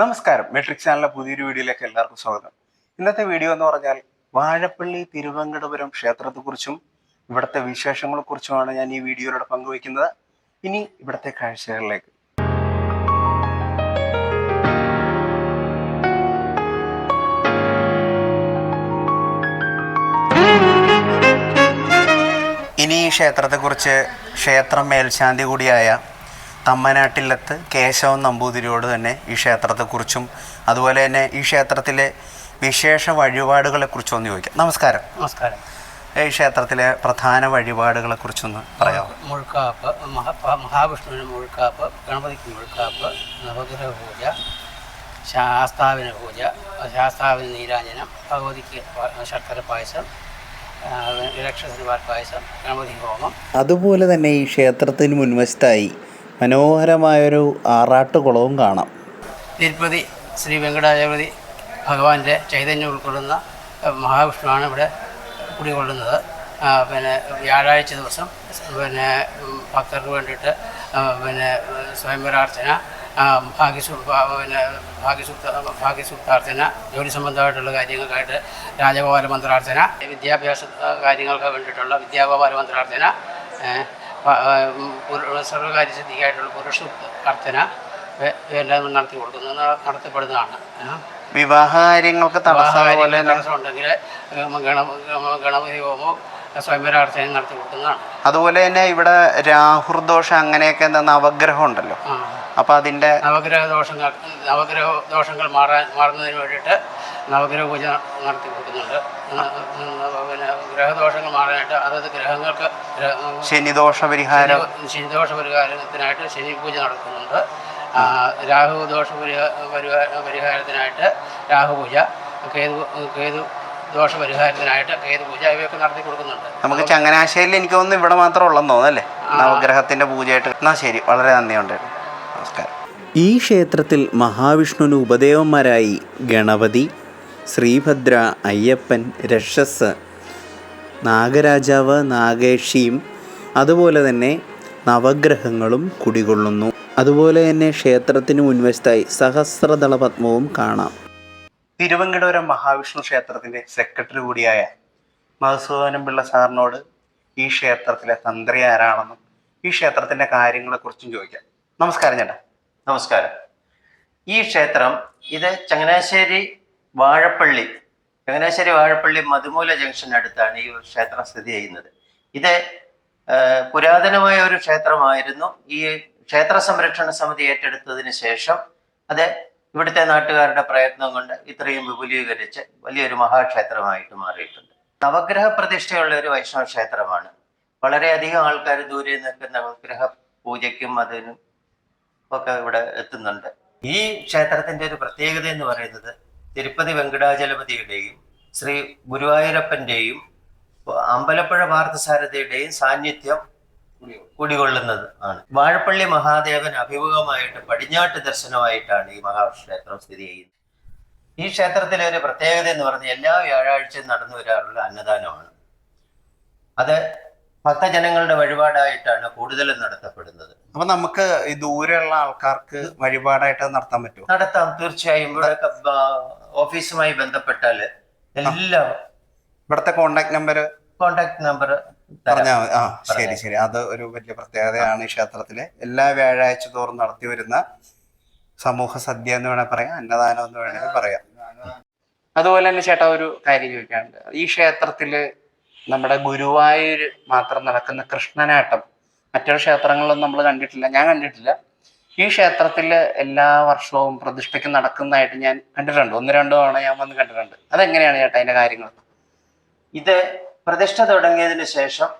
നമസ്കാരം. മെട്രിക് ചാനലിലെ പുതിയൊരു വീഡിയോയിലേക്ക് എല്ലാവർക്കും സ്വാഗതം. ഇന്നത്തെ വീഡിയോ എന്ന് പറഞ്ഞാൽ വാഴപ്പള്ളി തിരുവങ്കടപുരം ക്ഷേത്രത്തെക്കുറിച്ചും ഇവിടുത്തെ വിശേഷങ്ങളെക്കുറിച്ചുമാണ് ഞാൻ ഈ വീഡിയോയിലൂടെ പങ്കുവയ്ക്കുന്നത്. ഇനി ഇവിടുത്തെ കാഴ്ചകളിലേക്ക്. ഇനി ഈ ക്ഷേത്രത്തെക്കുറിച്ച് ക്ഷേത്രം മേൽശാന്തി കൂടിയായ തമ്മനാട്ടില്ലത്ത് കേശവൻ നമ്പൂതിരിയോട് തന്നെ ഈ ക്ഷേത്രത്തെക്കുറിച്ചും അതുപോലെ തന്നെ ഈ ക്ഷേത്രത്തിലെ വിശേഷ വഴിപാടുകളെക്കുറിച്ചും ഒന്ന് ചോദിക്കാം. നമസ്കാരം. നമസ്കാരം. ഈ ക്ഷേത്രത്തിലെ പ്രധാന വഴിപാടുകളെ കുറിച്ചൊന്ന് പറയാം മുഴുക്കാപ്പ് മഹാ മഹാവിഷ്ണുവിന് മുഴുക്കാപ്പ് ഗണപതിക്ക് മുഴുക്കാപ്പ് നവഗ്രഹ പൂജ ശാസ്താവിന് പൂജ ശാസ്താവിന് നീരാഞ്ജനം ഭഗവതിക്ക് ശർക്കര പായസം ഇലക്ഷ രക്ഷസിന് പായസം ഗണപതി ഹോമം. അതുപോലെ തന്നെ ഈ ക്ഷേത്രത്തിന് മുൻവശത്തായി മനോഹരമായൊരു ആറാട്ടുകുളവും കാണാം. തിരുപ്പതി ശ്രീ വെങ്കടാചലപതി ഭഗവാന്റെ ചൈതന്യം ഉൾക്കൊള്ളുന്ന മഹാവിഷ്ണുവാണ് ഇവിടെ കുടികൊള്ളുന്നത്. പിന്നെ വ്യാഴാഴ്ച ദിവസം പിന്നെ ഭക്തർക്ക് വേണ്ടിയിട്ട് പിന്നെ സ്വയംവരാർച്ചന ഭാഗ്യസു പിന്നെ ഭാഗ്യസൂക്ത ഭാഗ്യസൂക്താർച്ചന ജോലി സംബന്ധമായിട്ടുള്ള കാര്യങ്ങൾക്കായിട്ട് രാജഗോപാല മന്ത്രാർച്ചന വിദ്യാഭ്യാസ കാര്യങ്ങൾക്ക് വേണ്ടിയിട്ടുള്ള വിദ്യാഗോപാല മന്ത്രാർച്ചന സർവകാര്യ സിദ്ധിക്കായിട്ടുള്ള പുരുഷ അർത്ഥന എല്ലാം നടത്തി കൊടുക്കുന്നത് നടത്തപ്പെടുന്നതാണ്. വിവാഹ കാര്യങ്ങൾക്ക് ഉണ്ടെങ്കിൽ പോലെ വിവാഹകാര്യങ്ങൾക്ക് തന്നെ തടസ്സമുണ്ടെങ്കിൽ ഗണ ഗണപതി ഹോമോ സ്വയംവരാർച്ചനയും നടത്തി കൊടുക്കുന്നതാണ് അതുപോലെ തന്നെ ഇവിടെ രാഹുർദോഷം അങ്ങനെയൊക്കെ എന്താ നവഗ്രഹം ഉണ്ടല്ലോ ആ. അപ്പൊ അതിന്റെ നവഗ്രഹ ദോഷങ്ങൾ നവഗ്രഹ ദോഷങ്ങൾ മാറാൻ മാറുന്നതിന് വേണ്ടിയിട്ട് നവഗ്രഹ പൂജ നടത്തി കൊടുക്കുന്നുണ്ട്. പിന്നെ ഗ്രഹദോഷങ്ങൾ മാറാനായിട്ട് അതായത് ഗ്രഹങ്ങൾക്ക് ഗ്രഹ- ശനിദോഷ പരിഹാരം ശനി- ശനിദോഷ പരിഹാരത്തിനായിട്ട് ശനി പൂജ നടക്കുന്നുണ്ട്. രാഹു ദോഷ പരിഹാ- പരിഹാ- പരിഹാരത്തിനായിട്ട് രാഹു പൂജ കേതു കേതു ദോഷ പരിഹാരത്തിനായിട്ട് കേതു പൂജ ഇവയൊക്കെ നടത്തി കൊടുക്കുന്നുണ്ട്. നമുക്ക് ചങ്ങനാശ്ശേരിയിൽ എനിക്ക് തോന്നുന്നു ഇവിടെ മാത്രം ഉള്ളെന്ന് തോന്നുന്നല്ലേ നവഗ്രഹത്തിന്റെ പൂജയായിട്ട്. എന്നാ ശരി വളരെ നന്ദിയുണ്ട്. നമസ്കാരം. ഈ ക്ഷേത്രത്തിൽ മഹാവിഷ്ണുവിന് ഉപദേവന്മാരായി ഗണപതി ശ്രീഭദ്ര അയ്യപ്പൻ രക്ഷസ് നാഗരാജാവ് നാഗേഷിയും അതുപോലെ തന്നെ നവഗ്രഹങ്ങളും കുടികൊള്ളുന്നു. അതുപോലെ തന്നെ ക്ഷേത്രത്തിന് മുൻവശത്തായി സഹസ്രദള പത്മവും കാണാം. തിരുവങ്കടപുരം മഹാവിഷ്ണു ക്ഷേത്രത്തിന്റെ സെക്രട്ടറി കൂടിയായ മധുസൂദനം പിള്ള സാറിനോട് ഈ ക്ഷേത്രത്തിലെ തന്ത്രി ആരാണെന്നും ഈ ക്ഷേത്രത്തിന്റെ കാര്യങ്ങളെക്കുറിച്ചും ചോദിക്കാം. നമസ്കാരം ചേട്ടാ. നമസ്കാരം. ഈ ക്ഷേത്രം ഇത് ചങ്ങനാശ്ശേരി വാഴപ്പള്ളി ചങ്ങനാശ്ശേരി വാഴപ്പള്ളി മധുമൂല ജംഗ്ഷനടുത്താണ് ഈ ക്ഷേത്രം സ്ഥിതി ചെയ്യുന്നത്. ഇത് പുരാതനമായ ഒരു ക്ഷേത്രമായിരുന്നു. ഈ ക്ഷേത്ര സംരക്ഷണ സമിതി ഏറ്റെടുത്തതിന് ശേഷം അത് ഇവിടുത്തെ നാട്ടുകാരുടെ പ്രയത്നം കൊണ്ട് ഇത്രയും വിപുലീകരിച്ച് വലിയൊരു മഹാക്ഷേത്രമായിട്ട് മാറിയിട്ടുണ്ട്. നവഗ്രഹ പ്രതിഷ്ഠയുള്ള ഒരു വൈഷ്ണവ ക്ഷേത്രമാണ്. വളരെയധികം ആൾക്കാർ ദൂരെ നിന്നൊക്കെ നവഗ്രഹ പൂജയ്ക്കും അതിനും ഒക്കെ ഇവിടെ എത്തുന്നുണ്ട്. ഈ ക്ഷേത്രത്തിന്റെ ഒരു പ്രത്യേകത എന്ന് പറയുന്നത് തിരുപ്പതി വെങ്കടാചലപതിയുടെയും ശ്രീ ഗുരുവായൂരപ്പന്റെയും അമ്പലപ്പുഴ പാർത്ഥസാരഥിയുടെയും സാന്നിധ്യം കുടികൊള്ളുന്നത് ആണ്. വാഴപ്പള്ളി മഹാദേവൻ അഭിമുഖമായിട്ട് പടിഞ്ഞാട്ട് ദർശനമായിട്ടാണ് ഈ മഹാക്ഷേത്രം സ്ഥിതി ചെയ്യുന്നത്. ഈ ക്ഷേത്രത്തിലെ ഒരു പ്രത്യേകത എന്ന് പറഞ്ഞാൽ എല്ലാ വ്യാഴാഴ്ചയും നടന്നു വരാറുള്ള അന്നദാനമാണ്. അത് ഭക്തജനങ്ങളുടെ വഴിപാടായിട്ടാണ് കൂടുതലും നടത്തപ്പെടുന്നത്. അപ്പൊ നമുക്ക് ഈ ദൂരെയുള്ള ആൾക്കാർക്ക് വഴിപാടായിട്ട് നടത്താൻ പറ്റുമോ? നടത്താം തീർച്ചയായും. ഇവിടെ ഓഫീസുമായി ബന്ധപ്പെട്ടാൽ എല്ലാം ഇവിടുത്തെ കോണ്ടാക്ട് നമ്പർ കോണ്ടാക്ട് നമ്പർ പറഞ്ഞാൽ മതി. ആ ശരി ശരി. അത് ഒരു വലിയ പ്രത്യേകതയാണ് ഈ ക്ഷേത്രത്തിലെ. എല്ലാ വ്യാഴാഴ്ച തോറും നടത്തി വരുന്ന സമൂഹ സദ്യ എന്ന് വേണേൽ പറയാം അന്നദാനം എന്ന് വേണമെങ്കിൽ പറയാം. അതുപോലെ തന്നെ ചേട്ടാ ഒരു കാര്യം ചോദിക്കാനുണ്ട്. ഈ ക്ഷേത്രത്തിൽ നമ്മുടെ ഗുരുവായൂർ മാത്രം നടക്കുന്ന കൃഷ്ണനാട്ടം. മറ്റൊരു ക്ഷേത്രങ്ങളിലൊന്നും നമ്മൾ കണ്ടിട്ടില്ല. ഞാൻ കണ്ടിട്ടില്ല. ഈ ക്ഷേത്രത്തിൽ എല്ലാ വർഷവും പ്രതിഷ്ഠയ്ക്ക് നടക്കുന്നതായിട്ട് ഞാൻ കണ്ടിട്ടുണ്ട്. ഒന്ന് രണ്ടോ തവണ ഞാൻ വന്ന് കണ്ടിട്ടുണ്ട്. അതെങ്ങനെയാണ് ചേട്ടാ അതിന്റെ കാര്യങ്ങൾ ഇത് പ്രതിഷ്ഠ തുടങ്ങിയതിന് ശേഷം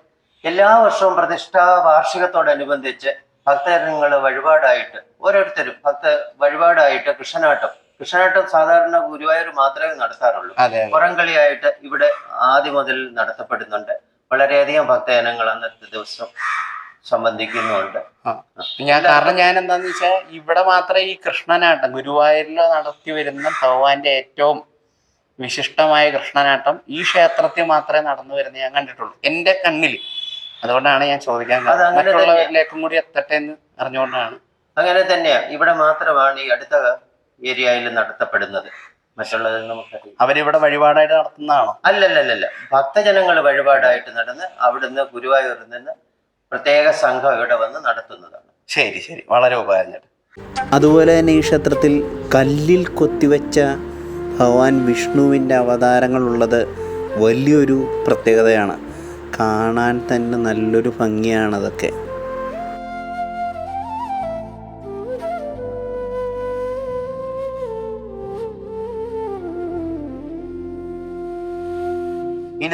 എല്ലാ വർഷവും പ്രതിഷ്ഠാ വാർഷികത്തോടനുബന്ധിച്ച് ഭക്തജനങ്ങൾ വഴിപാടായിട്ട് ഓരോരുത്തരും ഭക്ത വഴിപാടായിട്ട് കൃഷ്ണനാട്ടം കൃഷ്ണനാട്ടം സാധാരണ ഗുരുവായൂർ മാത്രമേ നടത്താറുള്ളൂ. പുറംകളിയായിട്ട് ഇവിടെ ആദ്യം മുതൽ നടത്തപ്പെടുന്നുണ്ട്. വളരെയധികം ഭക്തജനങ്ങൾ അന്നത്തെ ദിവസം സംബന്ധിക്കുന്നുണ്ട് ഞാൻ കാരണം ഞാൻ എന്താന്ന് വെച്ചാൽ ഇവിടെ മാത്രമേ ഈ കൃഷ്ണനാട്ടം ഗുരുവായൂരിൽ നടത്തി വരുന്ന ഭഗവാന്റെ ഏറ്റവും വിശിഷ്ടമായ കൃഷ്ണനാട്ടം ഈ ക്ഷേത്രത്തിൽ മാത്രമേ നടന്നു വരുന്ന ഞാൻ കണ്ടിട്ടുള്ളൂ. എന്റെ കണ്ണിൽ. അതുകൊണ്ടാണ് ഞാൻ ചോദിക്കാൻ. മറ്റുള്ളവരിലേക്കും കൂടി എത്തട്ടെ എന്ന് അറിഞ്ഞുകൊണ്ടാണ്. അങ്ങനെ തന്നെയാണ് ഇവിടെ മാത്രമാണ് ഈ അടുത്ത ഏരിയയിൽ നടത്തപ്പെടുന്നത്. മറ്റുള്ളത് നമുക്ക് അവരിവിടെ വഴിപാടായിട്ട് നടത്തുന്നതാണോ? അല്ലല്ലല്ല ഭക്തജനങ്ങൾ വഴിപാടായിട്ട് നടന്ന് അവിടുന്ന് ഗുരുവായൂരിൽ നിന്ന് പ്രത്യേക സംഘം ഇവിടെ വന്ന് നടത്തുന്നതാണ്. ശരി ശരി. വളരെ ഉപകാരം അതുപോലെ തന്നെ ഈ ക്ഷേത്രത്തിൽ കല്ലിൽ കൊത്തിവെച്ച ഭഗവാൻ വിഷ്ണുവിന്റെ അവതാരങ്ങളുള്ളത് വലിയൊരു പ്രത്യേകതയാണ്. കാണാൻ തന്നെ നല്ലൊരു ഭംഗിയാണ്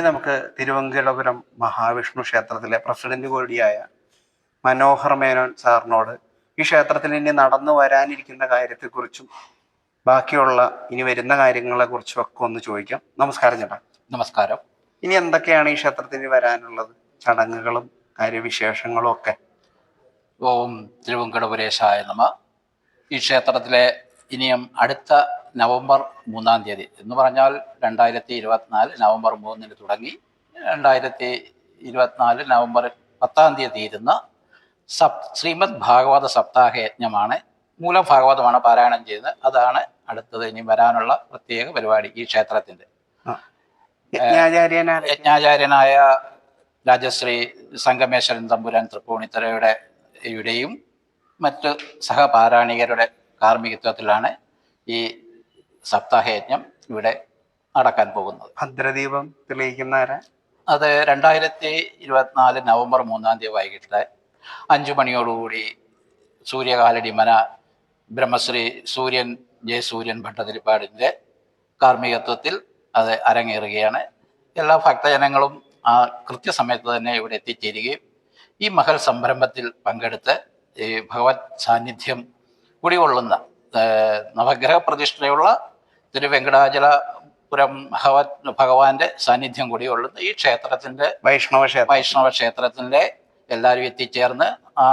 നമുക്ക് തിരുവങ്കടപുരം മഹാവിഷ്ണു ക്ഷേത്രത്തിലെ പ്രസിഡന്റ് കൂടിയായ മനോഹർ മേനോൻ സാറിനോട് ഈ ക്ഷേത്രത്തിൽ ഇനി നടന്നു വരാനിരിക്കുന്ന കാര്യത്തെക്കുറിച്ചും ബാക്കിയുള്ള ഇനി വരുന്ന കാര്യങ്ങളെക്കുറിച്ചും ഒക്കെ ഒന്ന് ചോദിക്കാം. നമസ്കാരം ചേട്ടാ. നമസ്കാരം. ഇനി എന്തൊക്കെയാണ് ഈ ക്ഷേത്രത്തിന് വരാനുള്ളത്? ചടങ്ങുകളും കാര്യവിശേഷങ്ങളും ഒക്കെ. ഓം തിരുവങ്കടപുരേശായ നമ. ഈ ക്ഷേത്രത്തിലെ ഇനിയും അടുത്ത നവംബർ മൂന്നാം തീയതി എന്ന് പറഞ്ഞാൽ രണ്ടായിരത്തി ഇരുപത്തിനാല് നവംബർ മൂന്നിന് തുടങ്ങി രണ്ടായിരത്തി ഇരുപത്തിനാല് നവംബർ പത്താം തീയതി ഇരുന്ന സപ് ശ്രീമദ് ഭാഗവത സപ്താഹ യജ്ഞമാണ് മൂലഭാഗവതമാണ് പാരായണം ചെയ്യുന്നത്. അതാണ് അടുത്തത് ഇനി വരാനുള്ള പ്രത്യേക പരിപാടി ഈ ക്ഷേത്രത്തിന്റെ യജ്ഞാചാര്യനായ രാജശ്രീ സംഗമേശ്വരൻ തമ്പുരാൻ തൃപ്പൂണിത്തറയുടെ യുടെയും മറ്റ് സഹപാരായണികരുടെ കാർമ്മികത്വത്തിലാണ് ഈ സപ്താഹയജ്ഞം ഇവിടെ നടക്കാൻ പോകുന്നത്. ഭദ്രദീപം തെളിയിക്കുന്നവരെ? അത് രണ്ടായിരത്തി ഇരുപത്തിനാല് നവംബർ മൂന്നാം തീയതി വൈകിട്ട് അഞ്ചു മണിയോടുകൂടി സൂര്യകാലടി മന ബ്രഹ്മശ്രീ സൂര്യൻ ജയസൂര്യൻ ഭട്ടതിരിപ്പാടിന്റെ കാർമ്മികത്വത്തിൽ അത് അരങ്ങേറുകയാണ്. എല്ലാ ഭക്തജനങ്ങളും ആ കൃത്യസമയത്ത് തന്നെ ഇവിടെ എത്തിച്ചേരുകയും ഈ മഹൽ സംരംഭത്തിൽ പങ്കെടുത്ത് ഈ ഭഗവത് സാന്നിധ്യം കുടികൊള്ളുന്ന നവഗ്രഹ പ്രതിഷ്ഠയുള്ള തിരുവെങ്കടാചലപുരം ഭഗവത് ഭഗവാന്റെ സാന്നിധ്യം കൂടിയുള്ള ഈ ക്ഷേത്രത്തിന്റെ വൈഷ്ണവ ക്ഷേത്രം. വൈഷ്ണവ ക്ഷേത്രത്തിന്റെ എല്ലാവരും എത്തിച്ചേർന്ന് ആ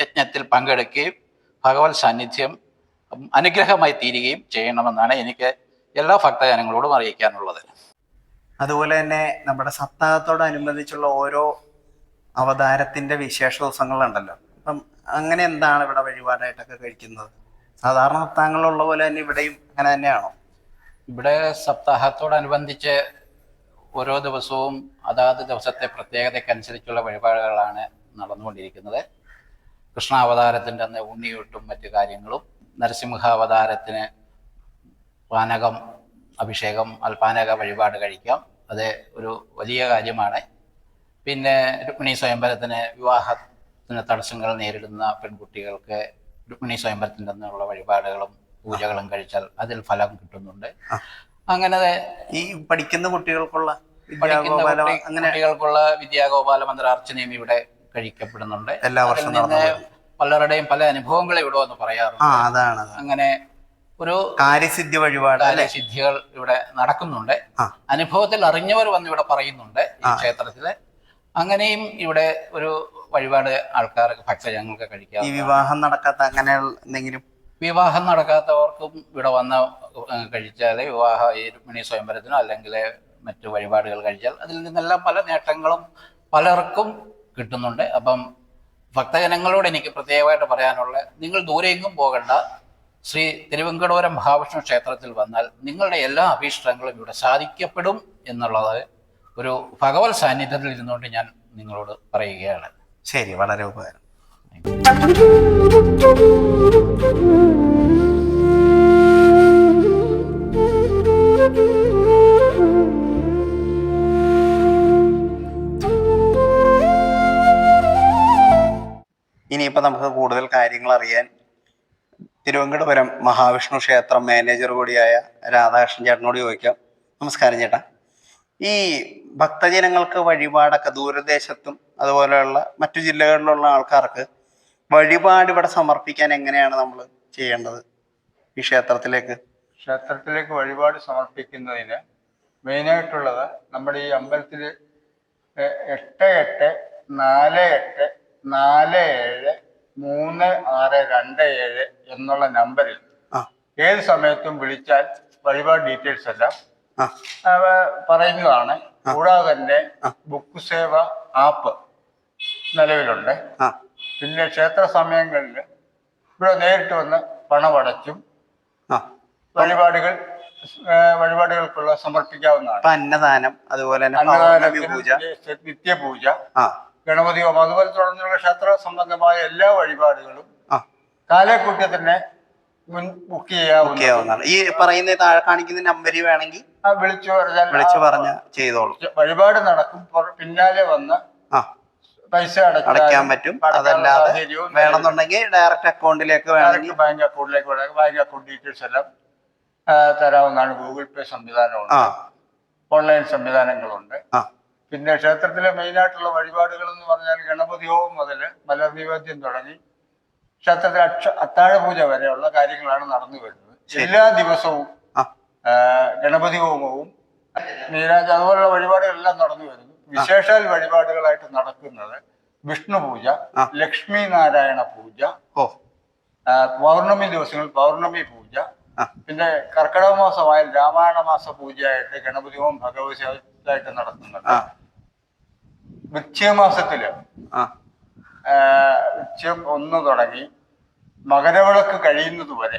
യജ്ഞത്തിൽ പങ്കെടുക്കുകയും ഭഗവത് സാന്നിധ്യം അനുഗ്രഹമായി തീരുകയും ചെയ്യണമെന്നാണ് എനിക്ക് എല്ലാ ഭക്തജനങ്ങളോടും അറിയിക്കാനുള്ളത്. അതുപോലെ തന്നെ നമ്മുടെ സപ്താഹത്തോടനുബന്ധിച്ചുള്ള ഓരോ അവതാരത്തിന്റെ വിശേഷ ദിവസങ്ങളുണ്ടല്ലോ. അപ്പം അങ്ങനെ എന്താണ് ഇവിടെ വഴിപാടായിട്ടൊക്കെ കഴിക്കുന്നത്? സാധാരണ സപ്താഹങ്ങളുള്ള പോലെ തന്നെ ഇവിടെയും അങ്ങനെ തന്നെയാണോ? ഇവിടെ സപ്താഹത്തോടനുബന്ധിച്ച് ഓരോ ദിവസവും അതാത് ദിവസത്തെ പ്രത്യേകതയ്ക്കനുസരിച്ചുള്ള വഴിപാടുകളാണ് നടന്നുകൊണ്ടിരിക്കുന്നത്. കൃഷ്ണാവതാരത്തിന്റെ അന്ന് ഉണ്ണിയൂട്ടും മറ്റു കാര്യങ്ങളും നരസിംഹാവതാരത്തിന് പാനകം അഭിഷേകം അൽപാനക വഴിപാട് കഴിക്കാം. അത് ഒരു വലിയ കാര്യമാണ്. പിന്നെ രുക്മിണി സ്വയംവരത്തിന് വിവാഹത്തിന് തടസ്സങ്ങൾ നേരിടുന്ന പെൺകുട്ടികൾക്ക് രുക്മിണി സ്വയംവരത്തിൽ നിന്നുള്ള വഴിപാടുകളും പൂജകളും കഴിച്ചാൽ അതിൽ ഫലം കിട്ടുന്നുണ്ട്. അങ്ങനെ ഈ പഠിക്കുന്ന കുട്ടികൾക്കുള്ള അങ്ങനെ കുട്ടികൾക്കുള്ള വിദ്യാഗോപാല മന്ത്രാർച്ചനയും ഇവിടെ കഴിക്കപ്പെടുന്നുണ്ട്. എല്ലാ വർഷവും പലരുടെയും പല അനുഭവങ്ങൾ ഇവിടെ വന്ന് പറയാറുണ്ട്. അതാണ്. അങ്ങനെ ഒരു കാര്യസിദ്ധി വഴിപാട് സിദ്ധികൾ ഇവിടെ നടക്കുന്നുണ്ട്. അനുഭവത്തിൽ അറിഞ്ഞവർ വന്ന് ഇവിടെ പറയുന്നുണ്ട് ഈ ക്ഷേത്രത്തിൽ. അങ്ങനെയും ഇവിടെ ഒരു വഴിപാട് ആൾക്കാർക്ക് ഭക്തജനങ്ങൾക്ക് കഴിക്കാം ഈ വിവാഹം നടക്കാത്ത അങ്ങനെ എന്തെങ്കിലും? വിവാഹം നടക്കാത്തവർക്കും ഇവിടെ വന്ന് കഴിച്ചാൽ വിവാഹ ഈ രുക്മിണി സ്വയംവരത്തിനോ അല്ലെങ്കിൽ മറ്റു വഴിപാടുകൾ കഴിച്ചാൽ അതിൽ നിന്നെല്ലാം പല നേട്ടങ്ങളും പലർക്കും കിട്ടുന്നുണ്ട്. അപ്പം ഭക്തജനങ്ങളോട് എനിക്ക് പ്രത്യേകമായിട്ട് പറയാനുള്ള നിങ്ങൾ ദൂരെയെങ്കും പോകണ്ട. ശ്രീ തിരുവങ്കടപുരം മഹാവിഷ്ണു ക്ഷേത്രത്തിൽ വന്നാൽ നിങ്ങളുടെ എല്ലാ അഭീഷ്ടങ്ങളും ഇവിടെ സാധിക്കപ്പെടും എന്നുള്ളത് ഒരു ഭഗവത് സാന്നിധ്യത്തിൽ ഇരുന്നുകൊണ്ട് ഞാൻ നിങ്ങളോട് പറയുകയാണ്. ശരി വളരെ ഉപകാരം. ഇനിയിപ്പോൾ നമുക്ക് കൂടുതൽ കാര്യങ്ങൾ അറിയാൻ തിരുവനന്തപുരം മഹാവിഷ്ണു ക്ഷേത്രം മാനേജർ കൂടിയായ രാധാകൃഷ്ണൻ ചേട്ടനോട് ചോദിക്കാം. നമസ്കാരം ചേട്ടാ. ഈ ഭക്തജനങ്ങൾക്ക് വഴിപാടൊക്കെ ദൂരദേശത്തും അതുപോലെയുള്ള മറ്റു ജില്ലകളിലുള്ള ആൾക്കാർക്ക് വഴിപാട് ഇവിടെ സമർപ്പിക്കാൻ എങ്ങനെയാണ് നമ്മൾ ചെയ്യേണ്ടത് ഈ ക്ഷേത്രത്തിലേക്ക്? ക്ഷേത്രത്തിലേക്ക് വഴിപാട് സമർപ്പിക്കുന്നതിന് മെയിനായിട്ടുള്ളത് നമ്മുടെ ഈ അമ്പലത്തിൽ എട്ട് എട്ട് നാല് എട്ട് നാല് ഏഴ് മൂന്ന് ആറ് രണ്ട് ഏഴ് എന്നുള്ള നമ്പറിൽ ഏത് സമയത്തും വിളിച്ചാൽ വഴിപാട് ഡീറ്റെയിൽസ് എല്ലാം പറയുന്നതാണ് കൂടാതെ തന്നെ ബുക്ക് സേവ ആപ്പ് നിലവിലുണ്ട്. പിന്നെ ക്ഷേത്ര സമയങ്ങളിൽ ഇവിടെ നേരിട്ട് വന്ന് പണമടച്ചും വഴിപാടുകൾ വഴിപാടുകൾക്കുള്ള സമർപ്പിക്കാവുന്നതാണ്. അന്നദാനം അതുപോലെ തന്നെ നിത്യപൂജ. ഗണപതി ഹോമം അതുപോലെ തുടർന്നുള്ള ക്ഷേത്ര സംബന്ധമായ എല്ലാ വഴിപാടുകളും കാലക്കൂട്ടി തന്നെ മുൻ ബുക്ക് ചെയ്യാവുന്നതാണ്. ഈ പറയുന്ന താഴെ കാണിക്കുന്ന നമ്പര് വേണമെങ്കിൽ വിളിച്ചു പറഞ്ഞാൽ വിളിച്ചു പറഞ്ഞ ചെയ്തോളൂ. വഴിപാട് നടക്കും. പിന്നാലെ വന്ന് പൈസ അടയ്ക്കാൻ പറ്റും. അതല്ലാതെ വേണമെന്നുണ്ടെങ്കിൽ ഡയറക്റ്റ് അക്കൗണ്ടിലേക്ക് വേണമെങ്കിൽ ബാങ്ക് അക്കൗണ്ടിലേക്ക് വേണമെങ്കിൽ ബാങ്ക് അക്കൗണ്ട് ഡീറ്റെയിൽസ് എല്ലാം തരാവുന്നതാണ്. ഗൂഗിൾ പേ സംവിധാനമുണ്ട്. ഓൺലൈൻ സംവിധാനങ്ങളുണ്ട്. പിന്നെ ക്ഷേത്രത്തിലെ മെയിൻ ആയിട്ടുള്ള വഴിപാടുകൾ എന്ന് പറഞ്ഞാൽ ഗണപതി ഹോമം മുതൽ മല നിവേദ്യം തുടങ്ങി ക്ഷേത്രത്തിലെ അക്ഷ അത്താഴപൂജ വരെയുള്ള കാര്യങ്ങളാണ് നടന്നു വരുന്നത്. എല്ലാ ദിവസവും ഗണപതി ഹോമവും നീരാജ് അതുപോലുള്ള വഴിപാടുകളെല്ലാം നടന്നു വരുന്നു. വിശേഷാൽ വഴിപാടുകളായിട്ട് നടക്കുന്നത് വിഷ്ണു പൂജ. ലക്ഷ്മി നാരായണ പൂജ പൗർണമി ദിവസങ്ങൾ പൗർണമി പൂജ പിന്നെ കർക്കിടക മാസമായ രാമായണ മാസ പൂജയായിട്ട് ഗണപതി ഹോമം ഭഗവതായിട്ട് നടത്തുന്നുണ്ട്. ആ. ഉച്ച ഒന്ന് തുടങ്ങി മകരവിളക്ക് കഴിയുന്നത് വരെ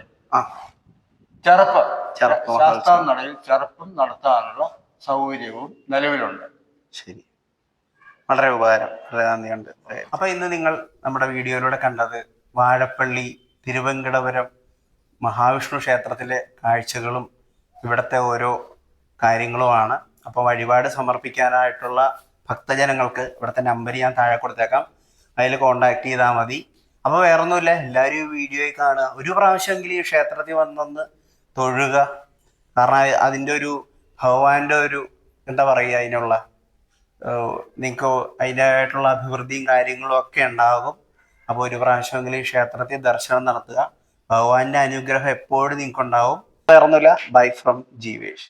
ചെറുപ്പ് ചെറുപ്പ് ശാസ്താവ് നടയിൽ ചെറുപ്പും നടത്താനുള്ള സൗകര്യവും നിലവിലുണ്ട്. ശരി. വളരെ ഉപകാരം. വളരെ നന്ദിയുണ്ട് അപ്പൊ ഇന്ന് നിങ്ങൾ നമ്മുടെ വീഡിയോയിലൂടെ കണ്ടത് വാഴപ്പള്ളി തിരുവങ്കടപുരം മഹാവിഷ്ണു ക്ഷേത്രത്തിലെ കാഴ്ചകളും ഇവിടുത്തെ ഓരോ കാര്യങ്ങളുമാണ്. അപ്പോൾ വഴിപാട് സമർപ്പിക്കാനായിട്ടുള്ള ഭക്തജനങ്ങൾക്ക് ഇവിടുത്തെ നമ്പർ ഞാൻ താഴെ കൊടുത്തേക്കാം. അതിൽ കോണ്ടാക്ട് ചെയ്താൽ മതി. അപ്പോൾ വേറൊന്നുമില്ല. എല്ലാവരും ഈ വീഡിയോയിൽ കാണുക. ഒരു പ്രാവശ്യമെങ്കിലും ഈ ക്ഷേത്രത്തിൽ വന്നൊന്ന് തൊഴുക. കാരണം അതിന്റെ ഒരു ഭഗവാന്റെ ഒരു എന്താ പറയുക അതിനുള്ള നിങ്ങൾക്ക് അതിന്റെതായിട്ടുള്ള അഭിവൃദ്ധിയും കാര്യങ്ങളും ഒക്കെ ഉണ്ടാകും. അപ്പോൾ ഒരു പ്രാവശ്യമെങ്കിലും ഈ ക്ഷേത്രത്തിൽ ദർശനം നടത്തുക. ഭഗവാന്റെ അനുഗ്രഹം എപ്പോഴും നിങ്ങൾക്കുണ്ടാവും ഇറന്നില്ല ബൈ ഫ്രം ജീവേഷ്